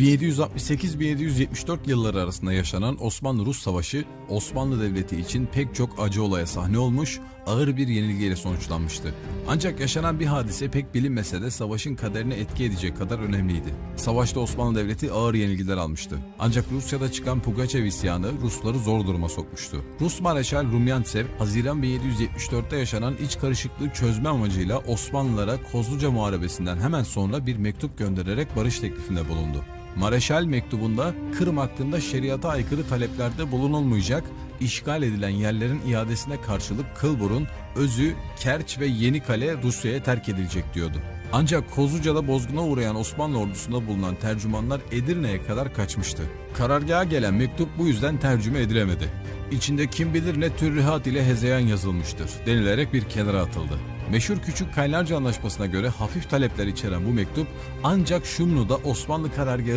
1768-1774 yılları arasında yaşanan Osmanlı-Rus Savaşı Osmanlı Devleti için pek çok acı olaya sahne olmuş, ağır bir yenilgiyle sonuçlanmıştı. Ancak yaşanan bir hadise pek bilinmese de savaşın kaderine etki edecek kadar önemliydi. Savaşta Osmanlı Devleti ağır yenilgiler almıştı. Ancak Rusya'da çıkan Pugaçev isyanı Rusları zor duruma sokmuştu. Rus Mareşal Rumyantsev, Haziran 1774'te yaşanan iç karışıklığı çözme amacıyla Osmanlılara Kozluca Muharebesi'nden hemen sonra bir mektup göndererek barış teklifinde bulundu. Mareşal mektubunda Kırım hakkında şeriata aykırı taleplerde bulunulmayacak, işgal edilen yerlerin iadesine karşılık Kılburun, Özü, Kerç ve Yenikale Rusya'ya terk edilecek diyordu. Ancak Kozluca'da bozguna uğrayan Osmanlı ordusunda bulunan tercümanlar Edirne'ye kadar kaçmıştı. Karargaha gelen mektup bu yüzden tercüme edilemedi. İçinde kim bilir ne tür rihat ile hezeyan yazılmıştır denilerek bir kenara atıldı. Meşhur Küçük Kaynarca Anlaşması'na göre hafif talepler içeren bu mektup ancak Şumlu'da Osmanlı karargahı